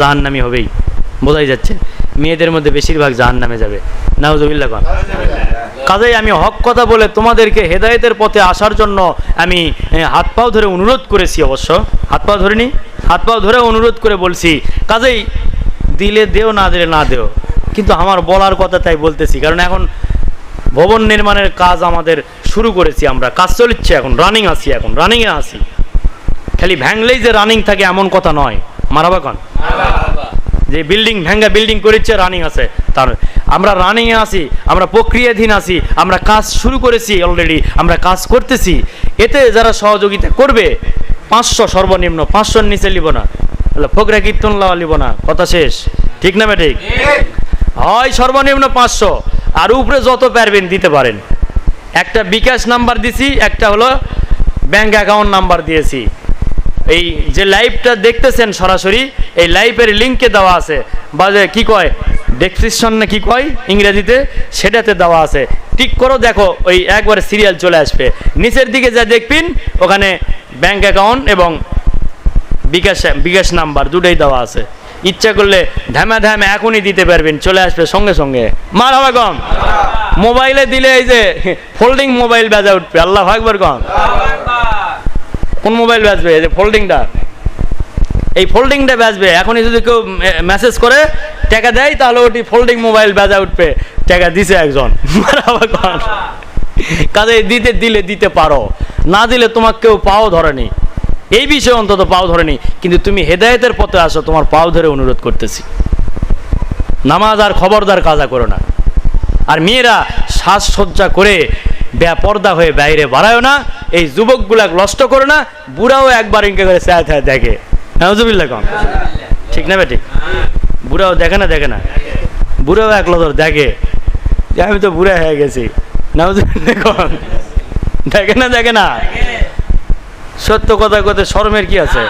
জাহান্নামি হবেই। বোঝাই যাচ্ছে। মেয়েদের মধ্যে বেশিরভাগ জাহান নামে যাবে। নাউজুবিল্লাহ খান কাজেই আমি হক কথা বলে তোমাদেরকে হেদায়েতের পথে আসার জন্য আমি হাত পাও ধরে অনুরোধ করেছি অবশ্য। হাত পাও ধরে নি হাত পাও ধরে অনুরোধ করে বলছি, কাজেই দিলে দেও, না দিলে না দেও। কিন্তু আমার বলার কথা তাই বলতেছি, কারণ এখন ভবন নির্মাণের কাজ আমাদের শুরু করেছি আমরা। কাজ চলছে এখন রানিং আছি এখন রানিংয়ে আছি। খালি ভ্যাংলেই যে রানিং থাকে এমন কথা নয়। মারাবা কন? যে বিল্ডিং ভেঙ্গা বিল্ডিং করেছে রানিং আছে। তার আমরা রানিংয়ে আছি, আমরা প্রক্রিয়াধীন আছি, আমরা কাজ শুরু করেছি অলরেডি আমরা কাজ করতেছি। এতে যারা সহযোগিতা করবে, পাঁচশো সর্বনিম্ন পাঁচশোর নিচে লিব না। ফকরা কীর্তন লাওয়া লিব না। কথা শেষ। ঠিক না ঠিক হয় সর্বনিম্ন পাঁচশো। আর উপরে যত পারবেন দিতে পারেন। একটা বিকাশ নাম্বার দিছি, একটা হলো ব্যাংক অ্যাকাউন্ট নাম্বার দিয়েছি। এই যে লাইভটা দেখতেছেন সরাসরি, এই লাইভের লিঙ্কে দেওয়া আছে। বা যে কী কয়? ডেসক্রিপশন না কি কয়? ইংরেজিতে সেটাতে দেওয়া আছে। টিক করো, দেখো, ওই একবারে সিরিয়াল চলে আসবে। নিচের দিকে যা দেখবেন, ওখানে ব্যাংক অ্যাকাউন্ট এবং বিকাশ বিকাশ নাম্বার দুটোই দেওয়া আছে। ইচ্ছা করলে ধ্যামা ধ্যামা এখনই দিতে পারবেন, চলে আসবে সঙ্গে সঙ্গে। মার হবে কম মোবাইলে দিলে এই যে ফোল্ডিং মোবাইল বাজা উঠবে, আল্লাহ একবার কম কোন মোবাইল বাজবে? যে ফোল্ডিংটা এই ফোল্ডিংটা বাজবে। এখনই যদি কেউ মেসেজ করে, টাকা দেয়, তাহলে ওটি ফোল্ডিং মোবাইল বাজা উঠবে। টাকা দিছে একজন। কাজে দিতে, দিলে দিতে পারো। না দিলে তোমাকে কেউ পাও ধরেনি। এই বিষয়ে অন্তত পাও ধরেনি। কিন্তু তুমি হেদায়েতের পথে আসো, তোমার পাও ধরে অনুরোধ করতেছি। নামাজ আর খবরদার কাজা করো না। আর মেয়েরা সাজসজ্জা করে বেপর্দা হয়ে বাইরে বাড়ায় না, এই যুবকগুলা নষ্ট করো না, বুড়াও একবার ইনকে করে স্যায় থ্যায় দেখে। নাউজুবিল্লাহ কম। ঠিক না বেটি? বুড়াও দেখে না দেখে না। বুড়াও এক লদর দেখে। যে আমি তো বুড়া হয়ে গেছি। নাউজুবিল্লাহ কম। দেখে না দেখে না। সত্য কথা কথা শরমের কি আছে?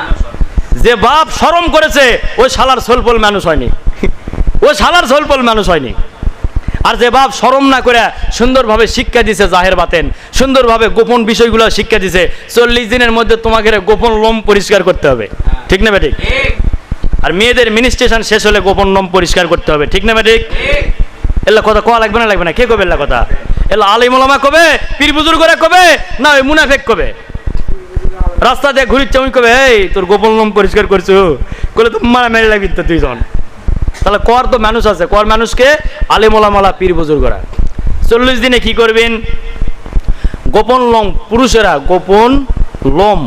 যে বাপ শরম করেছে, ওই শালার সোলপল মানুষ হয়নি। ও শালার সোলপল মানুষ হয়নি। আর যে বাপ শরম না করে সুন্দরভাবে শিক্ষা দিছে জাহের বাতেন, সুন্দরভাবে গোপন বিষয়গুলো শিক্ষা দিছে, চল্লিশ দিনের মধ্যে তোমাকে গোপন লোম পরিষ্কার করতে হবে। ঠিক না বেঠিক? আর মেয়েদের মিনিস্ট্রেশন শেষ হলে গোপন লোম পরিষ্কার করতে হবে। ঠিক না বেঠিক? এলা কথা কোয়া লাগবে না লাগবে না? কে কবে এলা কথা? এলা আলিমুলামা কবে? পীর বুজুর্গরা কবে? না ওই মুনাফেক কবে? রাস্তা দিয়ে ঘুরিচ্ছে ওই কবে? এই, তোর গোপন লোম পরিষ্কার করছ। বলে তো মেরে লাগবি তো দুইজন। তাহলে কর তো মানুষ আছে, কর মানুষকে আলেমোলামালা পীর বুজুর্গরা চল্লিশ দিনে কি করবেন? গোপন লোম, পুরুষেরা গোপন লোম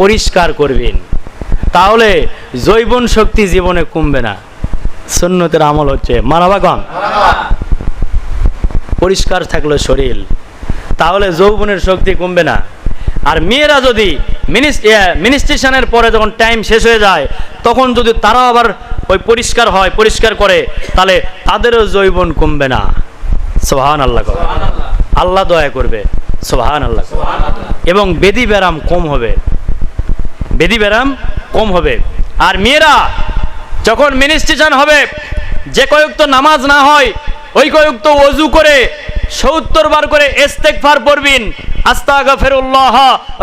পরিষ্কার করবেন। তাহলে জৈবন শক্তি জীবনে কমবে না। সুন্নতের আমল হচ্ছে মারাবাগন পরিষ্কার থাকল শরীর। তাহলে যৌবনের শক্তি কমবে না। আর মেয়েরা যদি মিনিস্ট্রেশনের পরে যখন টাইম শেষ হয়ে যায়, তখন যদি তারা আবার ওই পরিষ্কার হয়, পরিষ্কার করে, তাহলে তাদেরও জৈবন কমবে না সোহান আল্লাহ। আল্লাহ দয়া করবে সোহান আল্লাহ। এবং বেদি ব্যারাম কম হবে বেদি ব্যারাম কম হবে আর মেয়েরা, যখন মিনিস্ট্রেশন হবে, যে কয়েক তো নামাজ না হয়, ওই কয়েক তো অজু করে সত্তর বার করে ইস্তেগফার পড়বিন। আস্তাগফিরুল্লাহ,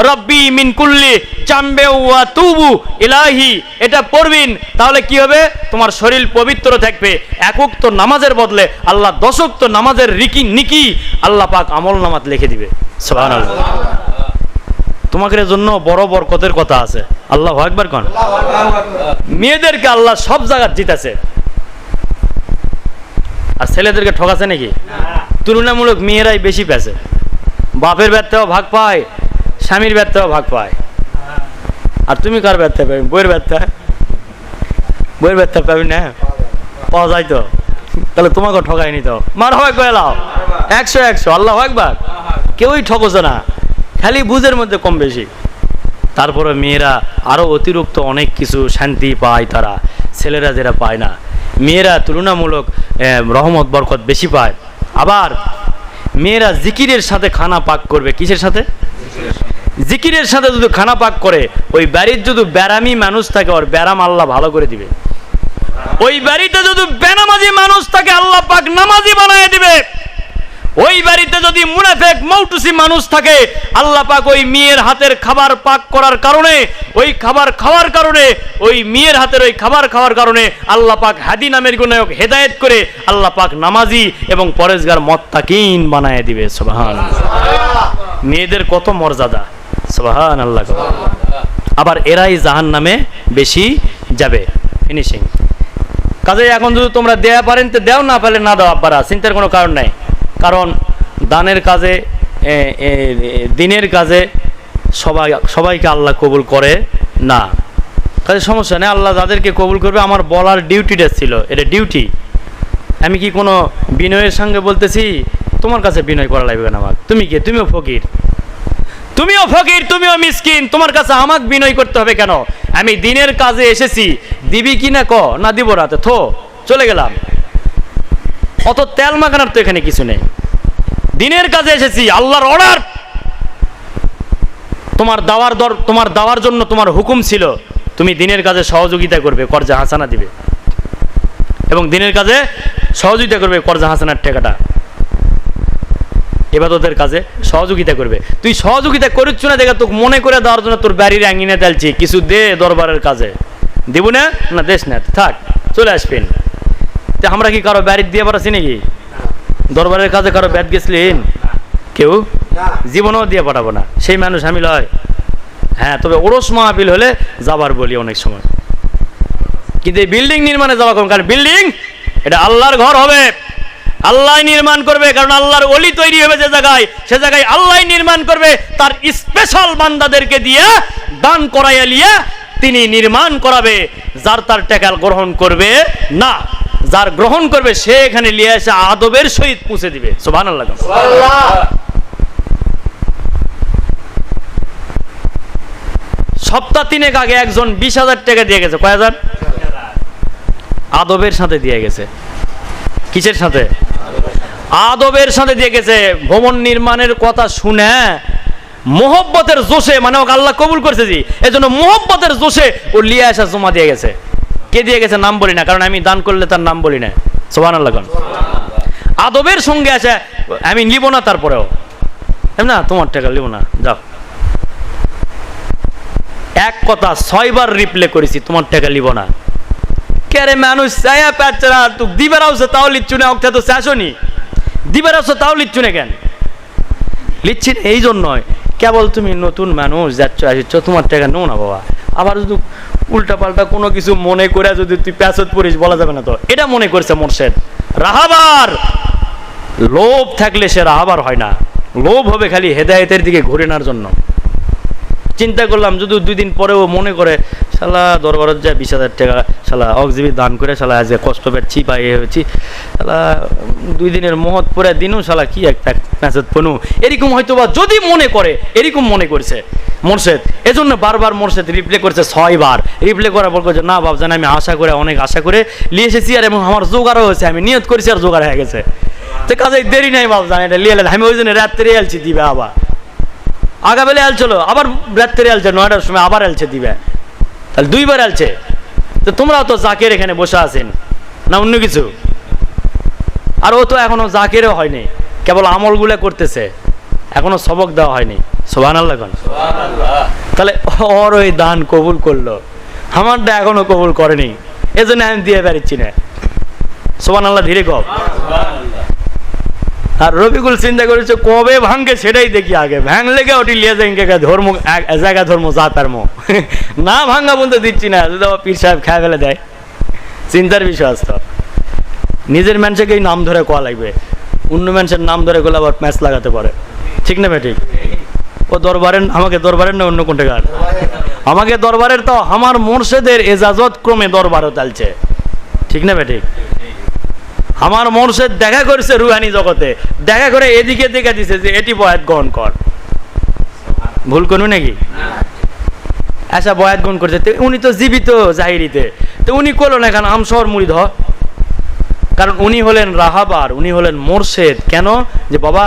রব্বি মিন কুল্লি চাম্বে ওয়া তুবু ইলাহি। এটা পড়বিন, তাহলে কি হবে? তোমার শরীর পবিত্র থাকবে। একক নামাজের বদলে আল্লাহ দশক নামাজের রিকি নিকি আল্লাহ পাক আমল নামাজ লিখে দিবে। তোমাদের জন্য বড় বরকতের কথা আছে। আল্লাহ একবার কন? মেয়েদেরকে আল্লাহ সব জায়গা জিতাছে আর ছেলেদেরকে ঠকাছে নাকি? তুলনামূলক মেয়েরাই বেশি পেছে বাপের ব্যর্থেও ভাগ পায়, স্বামীর ব্যর্থেও ভাগ পায়। আর তুমি কার ব্যর্থে পাবে? বইয়ের ব্যর্থা? বইয়ের ব্যর্থা পাবি না? পাওয়া যায় তো। তাহলে তোমাকে ঠকায়নি তো। মার হয় কয়েলাও একশো একশো, আল্লাহ একবার কেউই ঠকছে না। খালি বুঝের মধ্যে কম বেশি। তারপরে মেয়েরা আরও অতিরিক্ত অনেক কিছু শান্তি পায় তারা। ছেলেরা যেটা পায় না। মেয়েরা তুলনামূলক রহমত, বরকত বেশি পায়। আবার মেয়েরা জিকিরের সাথে খানা পাক করবে, কিসের সাথে? জিকিরের সাথে যদি খানা পাক করে, ওই বাড়ির যদি ব্যারামি মানুষ থাকে, ওর ব্যারাম আল্লাহ ভালো করে দিবে। ওই বাড়িতে যদি বেনামাজি মানুষ থাকে, আল্লাহ পাক নামাজি বানায় দিবে। ওই বাড়িতে যদি মুনাফেক, মৌটুসি মানুষ থাকে, আল্লাহ পাক ওই মেয়ের হাতের খাবার পাক করার কারণে, ওই খাবার খাওয়ার কারণে, ওই মেয়ের হাতের ওই খাবার খাওয়ার কারণে আল্লাহ পাক হাদি নামের গুনায়ক হেদায়েত করে আল্লাহ পাক নামাজি এবং পরেশগার মত্তাকিন বানায় দিবে সুবহান মেয়েদের কত মর্যাদা সুবহান আল্লাহ আবার এরাই জাহান নামে বেশি যাবে ফিনিশিং কাজে এখন যদি তোমরা দেয়া পারেন, তো দেও না পারলে না দাও, আব্বারা, চিন্তার কোনো কারণ নাই। কারণ দানের কাজে দিনের কাজে সবাই, সবাইকে আল্লাহ কবুল করে না। কাজে সমস্যা নেই, আল্লাহ যাদেরকে কবুল করবে, আমার বলার ডিউটিটা ছিল, এটা ডিউটি। আমি কি কোনো বিনয়ের সঙ্গে বলতেছি, তোমার কাছে বিনয় করা লাগবে না আমার তুমি কে? তুমিও ফকির। তুমিও ফকির, তুমিও মিসকিন, তোমার কাছে আমাকে বিনয় করতে হবে কেন? আমি দিনের কাজে এসেছি, দিবি কি না ক? না দিব রাতে, থো, চলে গেলাম। অত তেল মাখানোর তো এখানে কিছু নেই। দিনের কাজে এসেছি, আল্লাহর অর্ডার তোমার দাওয়ার দর, তোমার দাওয়ার জন্য তোমার হুকুম ছিল, তুমি দিনের কাজে সহযোগিতা করবে, কর্জা হাসানা দিবে। এবং দিনের কাজে সহযোগিতা করবে কর্জা হাসানার টাকাটা এবাদতের কাজে সহযোগিতা করবে। তুই সহযোগিতা করিচ্ছ না দেখে তোকে মনে করে দেওয়ার জন্য তোর বাড়ির আঙিনে তেলছি, কিছু দে দরবারের কাজে। দিব না? না দেশ না, থাক, চলে আসবেন। তো আমরা কি কারও বাড়ির দিয়ে পাঠাচ্ছি নাকি? দরবারের কাজে কারও ব্যাট গেছিলেন? কেউ? জীবনও দিয়ে পাঠাবো না। সেই মানুষ আমি লয় হ্যাঁ তবে ওরস মাহফিল হলে যাবার বলি অনেক সময়। কিন্তু এই বিল্ডিং নির্মাণে যাওয়া কোন কারণ বিল্ডিং এটা আল্লাহর ঘর হবে। আল্লাহ নির্মাণ করবে কারণ আল্লাহর অলি তৈরি হবে যে জায়গায় সে জায়গায় আল্লাহ নির্মাণ করবে। তার স্পেশাল বান্দাদেরকে দিয়ে দান করাইয়া লিয়ে তিনি নির্মাণ করাবে। যার তার টেকাল গ্রহণ করবে না। যার গ্রহণ করবে, সে এখানে নিয়ে এসে আদবের সহিত পুষে দিবে। সোভান আল্লাহ সপ্তাহ তিনেক আগে একজন বিশ হাজার টাকা দিয়ে গেছে। কয় হাজার? আদবের সাথে দিয়ে গেছে। কিসের সাথে? আদবের সাথে দিয়ে গেছে। ভবন নির্মাণের কথা শুনে মোহব্বতের জোশে মানে ওকে আল্লাহ কবুল করছে জি, এজন্য মোহব্বতের জোশে ও লিয়ে আসা জমা দিয়ে গেছে। কে দিয়ে গেছে নাম বলি না, কারণ আমি দান করলে তার নাম বলি না। সোহান আল্লাহ আদবের সঙ্গে আছে, আমি নিব না তারপরেও। না? তোমার টাকা নিব না, যাও। এক কথা, ছয়বার রিপ্লে করেছি, তোমার টাকা নিব না। কেরে মানুষ চায়া প্যাচরা তুই দিবার আউছে তাও লিচ্ছু না অক্টা তো শেষনি দিবার আউছে তাও লিচ্ছু না কেন? লিচ্ছি এই জন্যই কেবল তুমি নতুন মানুষ যাচ্ছ, আসিচ্ছ, তোমার টাকা নো না বাবা। আবার যদি উল্টা পাল্টা কোনো কিছু মনে করে যদি তুই প্যাচত পড়িস, বলা যাবে না তো। এটা মনে করছে মোর্শেদ। রাহাবার! লোভ থাকলে সে রাহাবার হয় না। লোভ হবে খালি হেদায়েতের দিকে ঘুরে নেওয়ার জন্য। চিন্তা করলাম, যদি দুই দিন পরেও মনে করে শালা দরবারত যায় বিশ হাজার টাকা, শালা অক্সিবি দান করে শালা আজকে কষ্ট পেয়েছি বা হয়েছি। শালা, দুই দিনের মহৎ পরে দিনও শালা কি একটা ম্যাসেজ পনু এরকম হয়তো বা যদি মনে করে, এরকম মনে করছে মোর্শেদ। এজন্য বারবার মোর্শেদ রিপ্লে করছে ছয়বার। রিপ্লে করার পর করছে না বাবজান আমি আশা করে, অনেক আশা করে নিয়ে এসেছি আর এবং আমার জোগাড়ও হয়েছে, আমি নিয়ত করেছি আর জোগাড় হয়ে গেছে। তো কাজে দেরি নাই বাবজান এটা লিয়ে আমি ওই জন্য রাত্রে এলছি দিবে আবার। আগাবেলে আলছিল আবার রাত্রে আলছে নয়টার সময় আবার আলছে দিবে। তাহলে দুইবার আলছে। তো তোমরাও তো জাকের এখানে বসে আছেন না অন্য কিছু? আর ও তো এখনও জাকেরও হয়নি কেবল আমলগুলো করতেছে এখনও সবক দেওয়া হয়নি। সোহান আল্লাহ তাহলে ওর ওই দান কবুল করল আমারটা এখনও কবুল করেনি এজন্য আমি দিয়ে বেড়াচ্ছি না। সোহান আল্লাহ ধীরে কব আর রবিকুল চিন্তা করেছে, কবে ভাঙ্গে সেটাই দেখি আগে। ভাঙলে গে ওটি লিয়ে যাই ধর্ম, এক জায়গা ধর্ম যা ধর্ম না ভাঙ্গা বলতে দিচ্ছি না যদি পীর সাহেব খেয়ে ফেলে দেয়। চিন্তার বিষয় আসতো নিজের মানুষকেই নাম ধরে কোয়া লাগবে। অন্য মানুষের নাম ধরে গেলে আবার ম্যাচ লাগাতে পারে। ঠিক না ঠিক? ও দরবারের, আমাকে দরবারের না অন্য কোনটা গান? আমাকে দরবারের তো আমার মোর্শেদের এজাজত ক্রমে দরবারও চালছে ঠিক না ঠিক? আমার মোর্শেদ দেখা করেছে রুহানি জগতে। দেখা করে এদিকে দেখে দিছে যে এটি বয়াত গ্রহণ কর। ভুল করবি নাকি? আচ্ছা বয়াত গ্রহণ করছে। তো উনি তো জীবিত জাহিরিতে। তো উনি করল না কেন? আমশহর মুড়ি ধ কারণ উনি হলেন রাহাবার, উনি হলেন মোরশেদ। কেন? যে বাবা,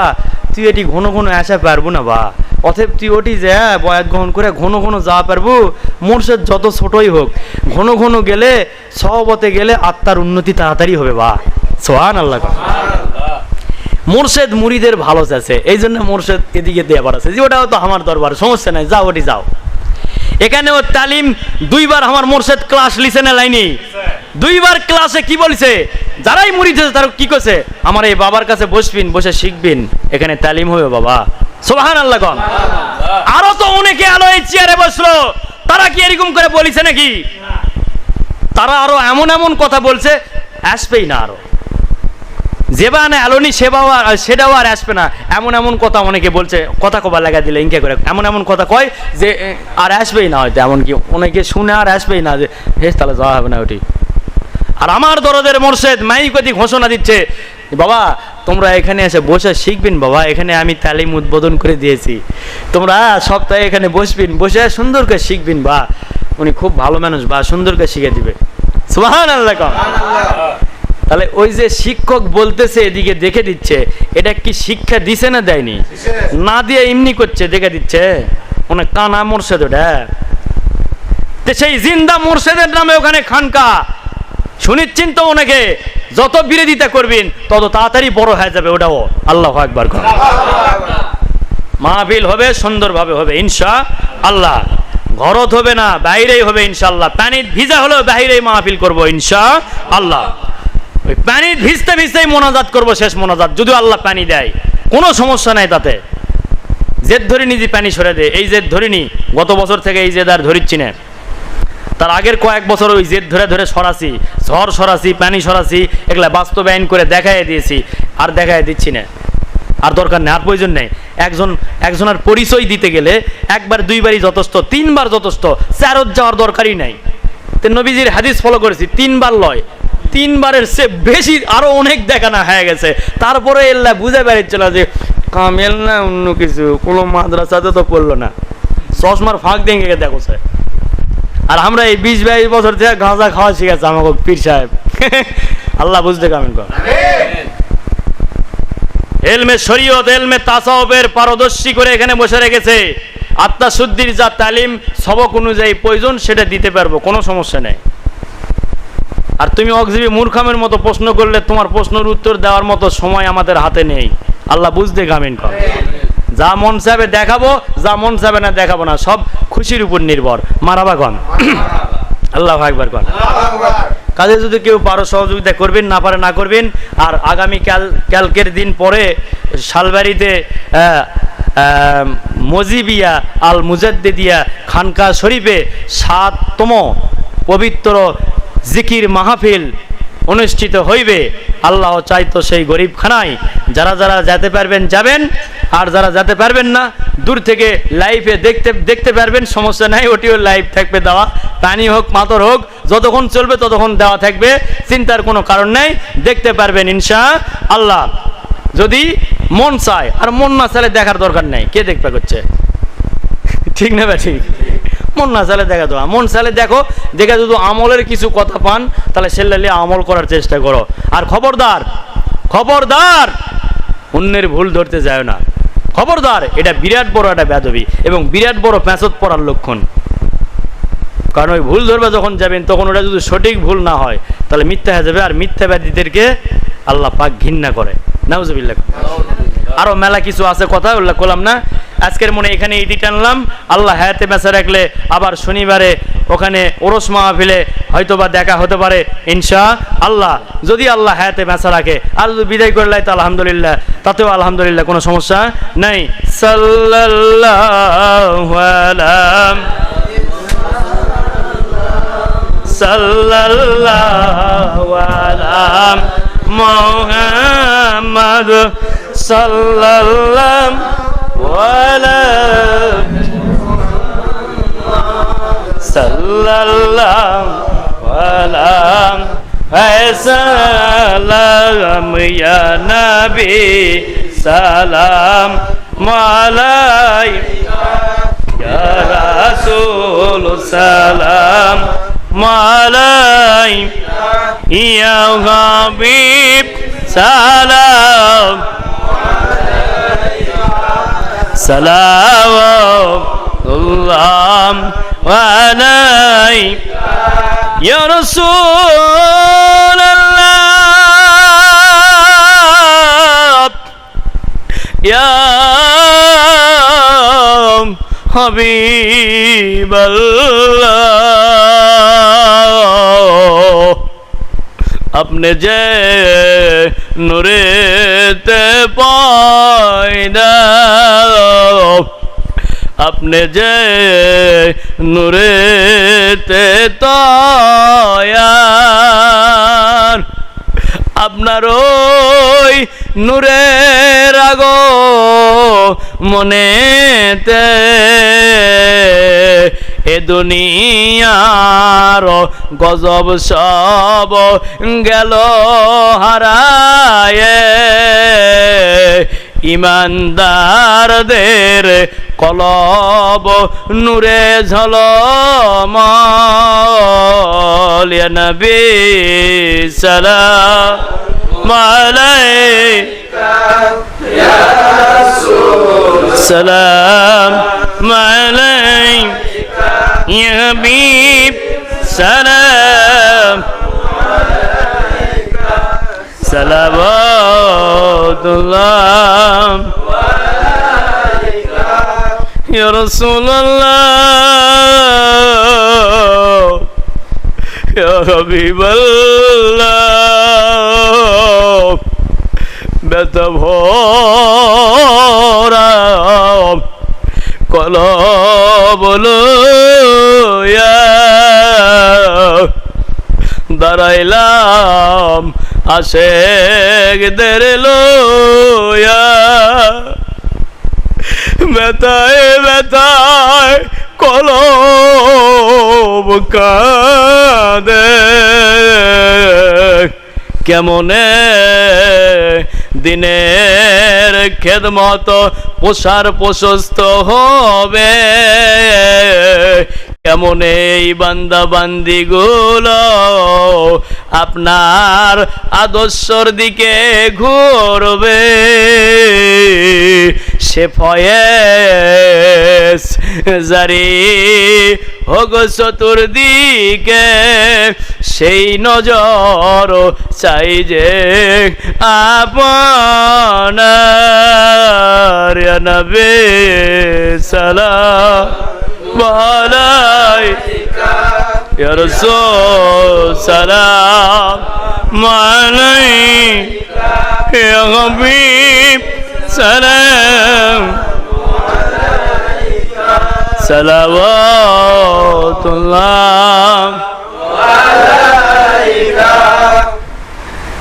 তুই এটি ঘন ঘন আসা পারব না বা। অথব তুই ওটি যে, বয়াত গ্রহণ করে ঘন ঘন যাওয়া পারব, মোর্শেদ যত ছোটই হোক, ঘন ঘন গেলে সহবতে গেলে আত্মার উন্নতি তাড়াতাড়ি হবে বা। সোহান আল্লাহ মোর্শেদ মুড়িদের ভালো চাচ্ছে এই জন্য মোর্শেদ এদিকে দিয়ে বাড়াচ্ছে যে ওটাও তো আমার দরবার, সমস্যা নাই, যাও ওটি যাও। এখানেও তালিম, দুইবার আমার মোর্শেদ ক্লাস লিসে না লাইনি? দুইবার ক্লাসে কি বলছে? যারাই মুড়ি দিয়েছে তারা কি করছে আমার এই বাবার কাছে বসবিন, বসে শিখবিন, এখানে তালিম হবে বাবা। সোবাহান আল্লাহ কন। আরও তো অনেকে আলো এই চেয়ারে বসল, তারা কি এরকম করে বলিছে নাকি? তারা আরও এমন এমন কথা বলছে, আসবেই না আরও। যেবা না অ্যালোনি সেবাও আর সেটাও আর আসবে না। এমন এমন কথা অনেকে বলছে, কথা কবা লাগা দিলে ইনকে করে। এমন এমন কথা কয় যে আর আসবেই না হয়তো, এমনকি অনেকে শুনে আর আসবেই না যে হেস তাহলে যাওয়া হবে না ওটি। আর আমার দরদের মোর্শেদ মাইকতি ঘোষণা দিচ্ছে, বাবা, তোমরা এখানে এসে বসে শিখবেন, বাবা, এখানে আমি তালিম উদ্বোধন করে দিয়েছি। তোমরা সপ্তাহে এখানে বসবিন, বসে সুন্দর করে শিখবেন, বা, উনি খুব ভালো মানুষ, বা, সুন্দর করে শিখে দিবে। কম। তাহলে ওই যে শিক্ষক বলতেছে এদিকে দেখে দিচ্ছে এটা কি শিক্ষা দিছে না দেয়নি? না দিয়ে এমনি করছে দেখে দিচ্ছে? অনেক কানা মোর্শেদ ওটা। তো সেই জিন্দা মোর্শেদের নামে ওখানে খানকা। শুনিচ্ছেন তো অনেকে যত বিরোধিতা করবেন তত তাড়াতাড়ি বড় হয়ে যাবে ওটাও। আল্লাহ একবার মাহফিল হবে সুন্দরভাবে হবে ইনশা আল্লাহ। ঘরত হবে না বাইরেই হবে ইনশাআল্লাহ। পানি ভিজা হলেও বাইরেই মাহফিল করব ইনশা আল্লাহ। ওই পানি ভিজতে ভিজতেই মোনাজাত করব, শেষ মোনাজাত। যদিও আল্লাহ পানি দেয়। কোনো সমস্যা নাই তাতে। জেদ ধরে নিজে পানি সরে দে। এই জেদ ধরিনি, গত বছর থেকে এই জেদ আর ধরিচ্ছি না। তার আগের কয়েক বছর ওই জেদ ধরে ধরে সরাসি ঝড় সরাসি পানি সরাসি এগুলা বাস্তবায়ন করে দেখাই দিয়েছি, আর দেখাই দিচ্ছি না। আর দরকার নেই, আর প্রয়োজন নেই। একজন, একজনের পরিচয় দিতে গেলে একবার, দুইবারই যথেষ্ট, তিনবার যথেষ্ট চারত যাওয়ার দরকারই নাই। তো নবীজির হাদিস ফলো করেছি, তিনবার লয়। তিনবারের সে বেশি আরও অনেক দেখানো হয়ে গেছে। তারপরে এল্লা বুঝে বেড়াচ্ছিল যে কামেল না অন্য কিছু, কোনো মাদ্রাসাতে তো পড়ল না। চশমার ফাঁক দিয়ে দেখো স্যার। আর আমরা এই বিশ বাইশ বছর থেকে গাঁজা খাওয়া শিখেছে আমাকে পীর সাহেব। আল্লাহ বুঝতে কামেন কর এলমে শরীয়ত, এলমে তাসাউফের পারদর্শী করে এখানে বসে রেখেছে। আত্মা শুদ্ধির যা তালিম, সবক অনুযায়ী প্রয়োজন, সেটা দিতে পারব, কোনো সমস্যা নেই। আর তুমি অকজিবি মূর্খামের মতো প্রশ্ন করলে তোমার প্রশ্নের উত্তর দেওয়ার মতো সময় আমাদের হাতে নেই। আল্লাহ বুঝতে গামিন কর। যা মন চাবে দেখাবো, যা মন চাবে না দেখাবো না, সব খুশির উপর নির্ভর। মারাবা কন। আল্লাহ একবার কন। কাজে যদি কেউ পারো সহযোগিতা করবেন, না পারে না করবেন, আর আগামী কাল, কালকের দিন পরে শালবাড়িতে মজিবিয়া আল মুজাদ্দিদিয়া খানকা শরীফে সাততম পবিত্র জিকির মাহফিল অনুষ্ঠিত হইবে। আল্লাহ চাইতো সেই গরিবখানায় যারা যারা যেতে পারবেন যাবেন, আর যারা যেতে পারবেন না, দূর থেকে লাইভে দেখতে দেখতে পারবেন, সমস্যা নাই, ওটিও লাইভ থাকবে দেওয়া। পানি হোক, মাতর হোক, যতক্ষণ চলবে ততক্ষণ দেওয়া থাকবে, চিন্তার কোনো কারণ নেই, দেখতে পারবেন ইনশা আল্লাহ। যদি মন চায়, আর মন না চাইলে দেখার দরকার নেই, কে দেখবে করছে? ঠিক না বা ঠিক? মন না চালে দেখা তো মন চালে দেখো, দেখে যদি আমলের কিছু কথা পান, তাহলে সেল্লালি আমল করার চেষ্টা করো। আর খবরদার খবরদার, অন্যের ভুল ধরতে যায় না। খবরদার, এটা বিরাট বড় একটা ব্যাধবি এবং বিরাট বড় প্যাঁচত পড়ার লক্ষণ। কারণ ওই ভুল ধরবে যখন যাবেন, তখন ওটা যদি সঠিক ভুল না হয়, তাহলে মিথ্যা হয়ে যাবে। আর মিথ্যাবাদীদেরকে আল্লাহ পাক ঘৃণা করে। নাউজুবিল্লাহ। আরও মেলা কিছু আছে কথা উল্লেখ করলাম না। আজকের মনে এখানে ইতি টানলাম। আল্লাহ হায়াতে বেঁচে রাখলে আবার শনিবারে ওখানে ওরস মাহফিলে হয়তো বা দেখা হতে পারে, ইনশা আল্লাহ। যদি আল্লাহ হায়াতে বেঁচে রাখে, আর যদি বিদায় করলে তো আলহামদুলিল্লাহ। তাতেও আলহামদুলিল্লাহ কোনো সমস্যা নেই। সাল্লাল্লাহু আলা মুহাম্মদ সাল্লাল্লাহু আলা সাল্লাল্লাহু আলা সালাম ইয়া নবী সালাম আলাইকা ইয়া রাসূল সালাম মালাই ইয়া হাবিব সালাম। সালাম আলাই ইয়া রাসূল আল্লাহ ইয়া হাবিবাল্লাহ। আপনি যে নুরেতে পয়দা আপনি যে নুরেতে তয়ার আপনার ওই নূরের আগো মনেতে এ দুনিয়ার গজব সব গেল হারায়ে। ইমানদারদের কলব নূরে ঝলম। নবী আলাইকা। সালাম يا حبيب سلام. سلام الله. يا رسول الله. يا حبيب الله. بتبهورا. ভরা কল বলো দাঁড়াইলাম আশেকদের লোয়া ব্যথায় ব্যথায় কলব কাঁদে। কেমনে দিনের খেদমত পোষার প্রশস্ত হবে। কেমন এই বান্দা বান্দি গুলো আপনার আদর্শর দিকে ঘুরবে। সে ফয়েস জারি হোক চতুর্দিকে, সেই নজর চাই যে আপনার। নবী সালাম। عليك يا رسول سلام عليك يا حبيب سلام صلوات الله عليك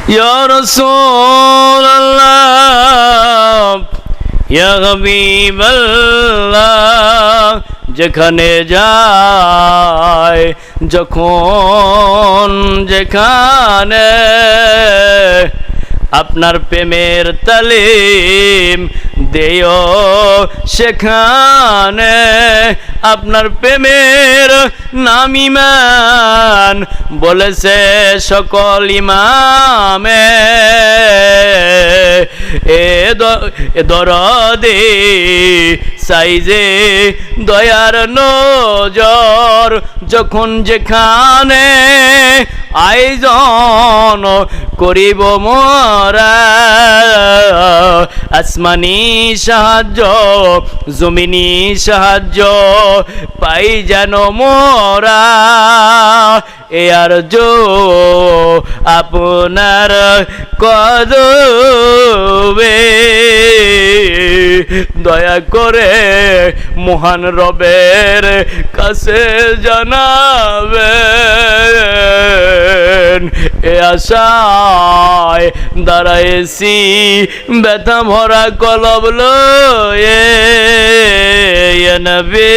يا رسول الله যেখানে যায় যখন যেখানে আপনার প্রেমের তালিম দেয় সেখানে আপনার প্রেমের নামি ইমান বলেছে সকল ইমামে। এ দরদে সাইজে দয়ার নজর যখন যেখানে আয়োজন করিব মোরা। আসমানি সাহায্য, জমিনি সাহায্য পাই যেন মোরা। এ আর জো আপনার কদবে দয়া করে মহান রবের কাছে জানাবেন। এ আশায় দাঁড়াইছি, ব্যথা ভরা কলব লয়ে। নবী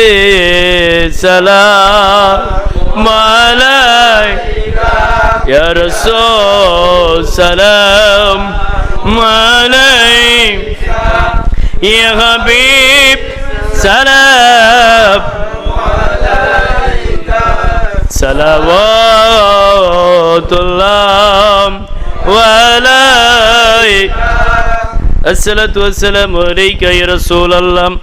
সালাম। عليك يا رسول سلام عليك يا حبيب سلام عليك صلوات الله وعليك الصلاة والسلام عليك يا رسول الله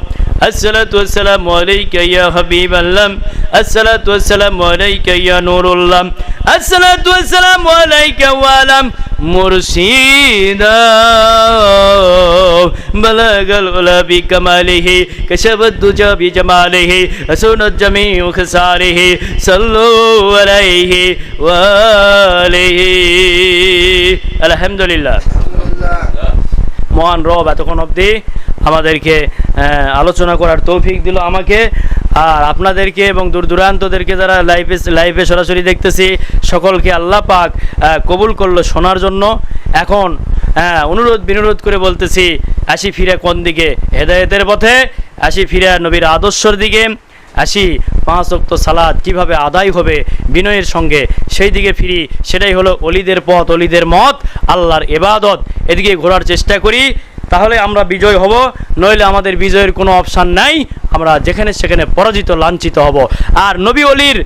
الصلاة والسلام عليك يا حبيب الله الصلاة والسلام عليك يا نور الله الصلاة والسلام عليك وعلى মুর্শিদা بلغ العلا بكماله كشف الدجى بجماله حسنت جميع خصاله صلوا عليه وآله الحمد لله মহান রব এতক্ষণ অবধি আমাদেরকে আলোচনা করার তৌফিক দিল আমাকে। আর আপনাদেরকে এবং দূর দূরান্তদেরকে যারা লাইভে লাইভে সরাসরি দেখতেছি, সকলকে আল্লাহ পাক কবুল করল শোনার জন্য। এখন অনুরোধ, বিনোরোধ করে বলতেছি, আসি ফিরে কোন দিকে? হেদায়েতের পথে, আসি ফিরে নবীর আদর্শর দিকে। আসি পাঁচ অক্ত সালাদ কীভাবে আদায় হবে বিনয়ের সঙ্গে, সেই দিকে ফিরি। সেটাই হলো অলিদের পথ, অলিদের মত, আল্লাহর এবাদত এদিকে ঘোরার চেষ্টা করি। তাহলে আমরা বিজয় হব, নইলে আমাদের বিজয়ের কোনো অপশান নাই। আমরা যেখানে সেখানে পরাজিত, লাঞ্ছিত হব। আর নবী অলির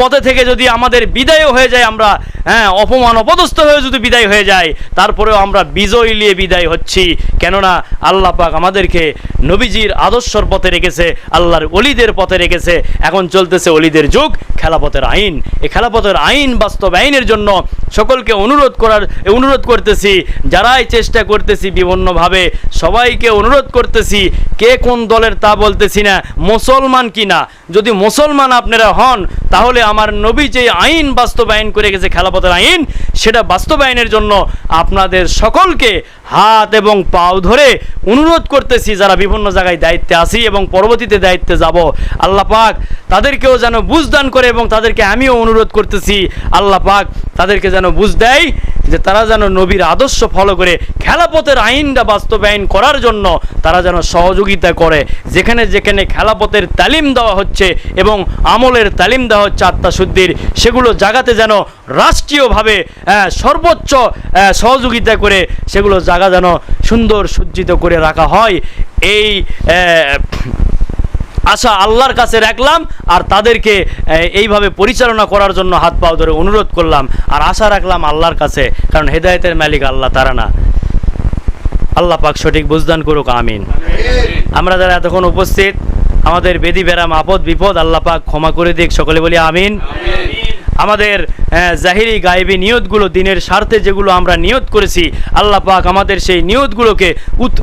পথে থেকে যদি আমাদের বিদায়ও হয়ে যায়, আমরা হ্যাঁ অপমান অপদস্থ হয়ে যদি বিদায় হয়ে যায়, তারপরেও আমরা বিজয় নিয়ে বিদায় হচ্ছি। কেননা আল্লাহ পাক আমাদেরকে নবীজির আদর্শর পথে রেখেছে, আল্লাহর অলিদের পথে রেখেছে। এখন চলতেছে অলিদের যুগ, খেলাপথের আইন। এই খেলাপথের আইন বাস্তবায়নের জন্য সকলকে অনুরোধ করার অনুরোধ করতেছি, যারাই চেষ্টা করতেছি বিভিন্নভাবে, সবাইকে অনুরোধ করতেছি, কে কোন দলের তা বলতেছি না, মুসলমান কি না? যদি মুসলমান আপনারা হন, তাহলে আমার নবী যে আইন বাস্তবায়ন করে গেছে, খেলাপথের আইন, সেটা বাস্তবায়নের জন্য আপনাদের সকলকে হাত এবং পাও ধরে অনুরোধ করতেছি, যারা বিভিন্ন জায়গায় দায়িত্বে আসি এবং পরবর্তীতে দায়িত্বে যাব। আল্লাহ পাক তাদেরকেও যেন বুঝদান করে এবং তাদেরকে আমিও অনুরোধ করতেছি, আল্লাহ পাক তাদেরকে যেন বুঝ দেয় যে তারা যেন নবীর আদর্শ ফলো করে, খেলাপথের আইনটা বাস্তবায়ন করার জন্য তারা যেন সহযোগিতা করে। যেখানে যেখানে খেলাপথের তালিম দেওয়া হচ্ছে এবং আমলের তালিম দেওয়া হচ্ছে আত্মাশুদ্ধির সেগুলো জাগাতে যেন রাষ্ট্রীয়ভাবে সর্বোচ্চ সহযোগিতা করে সেগুলো জায়গা যেন সুন্দর সজ্জিত করে রাখা হয়। এই আশা আল্লাহর কাছে রাখলাম আর তাদেরকে এইভাবে পরিচালনা করার জন্য হাত পাও ধরে অনুরোধ করলাম আর আশা রাখলাম আল্লাহর কাছে, কারণ হেদায়তের মালিক আল্লাহ, তারা না। আল্লাহ পাক সঠিক বুঝদান করুক, আমিন। আমরা যারা এতক্ষণ উপস্থিত, আমাদের বেদি বেরাম আপদ বিপদ, আল্লাহ পাক ক্ষমা করে দিক, সকলে বলি আমিন। আমাদের জাহিরি গায়েবী নিয়তগুলো দিনের স্বার্থে যেগুলো আমরা নিয়ত করেছি, আল্লাহ পাক আমাদের সেই নিয়তগুলোকে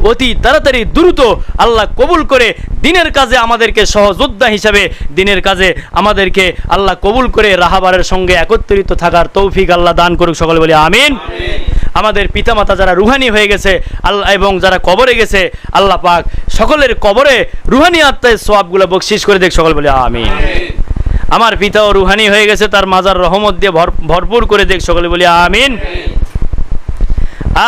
অতি তাড়াতাড়ি দ্রুত আল্লাহ কবুল করে দিনের কাজে আমাদেরকে সহযোদ্ধা হিসাবে, দিনের কাজে আমাদেরকে আল্লাহ কবুল করে রাহাবারের সঙ্গে একত্রিত থাকার তৌফিক আল্লাহ দান করুক সকলে বলি, আমিন। আমাদের পিতামাতা যারা রুহানি হয়ে গেছে আল্লাহ এবং যারা কবরে গেছে, আল্লাহ পাক সকলের কবরে রুহানি আত্মায় সবগুলো বকশিস করে দেখ সকল বলে, আমিন। আমার পিতাও রুহানি হয়ে গেছে তার মাজার রহমত দিয়ে ভর- ভরপুর করে দেখ সকলে বলি আমিন।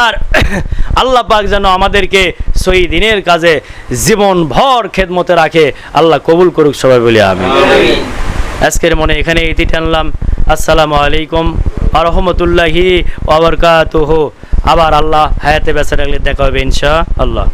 আর আল্লাহ পাক যেন আমাদেরকে সই দিনের কাজে জীবন ভর খেদমতে রাখে আল্লাহ কবুল করুক সবাই বলি আমিন। আজকের মনে এখানে ইতি টানলাম। আসসালামু আলাইকুম আরহামতুল্লাহি ওবরকাতুহু আবার আল্লাহ হায়াতে বেঁচে রাখলে দেখা হবে ইনশা আল্লাহ